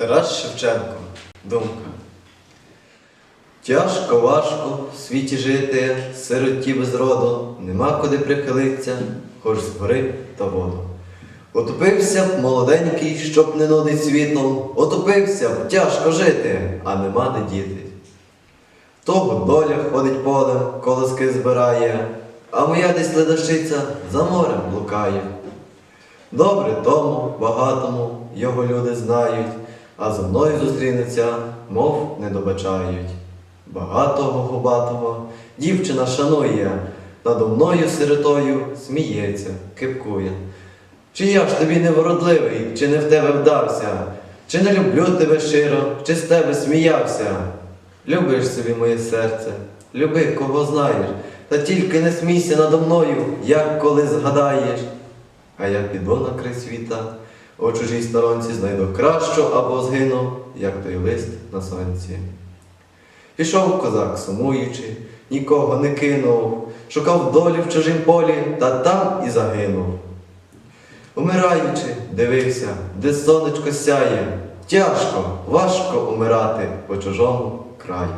Тарас Шевченко. Думка. Тяжко, важко в світі жити, сироті без роду, нема куди прихилиться, хоч згори та воду. Утопився б молоденький, щоб не нудить світом, утопився б тяжко жити, а нема де діти. Того доля ходить полем, колоски збирає, а моя десь ледащиця за морем блукає. Добре тому, багатому його люди знають, а зо мною зустрінеться, мов не добачають. Багатого губатого дівчина шанує, надо мною сиротою сміється, кипкує. Чи я ж тобі невродливий, чи не в тебе вдався, чи не люблю тебе щиро, чи з тебе сміявся? Любиш собі моє серце, люби, кого знаєш, та тільки не смійся надо мною, як коли згадаєш. А я піду на край світа, у чужій сторонці знайду кращу або згину, як той лист на сонці. Пішов козак, сумуючи, нікого не кинув, шукав долі в чужім полі, та там і загинув. Умираючи, дивився, де сонечко сяє, тяжко, важко умирати по чужому краю.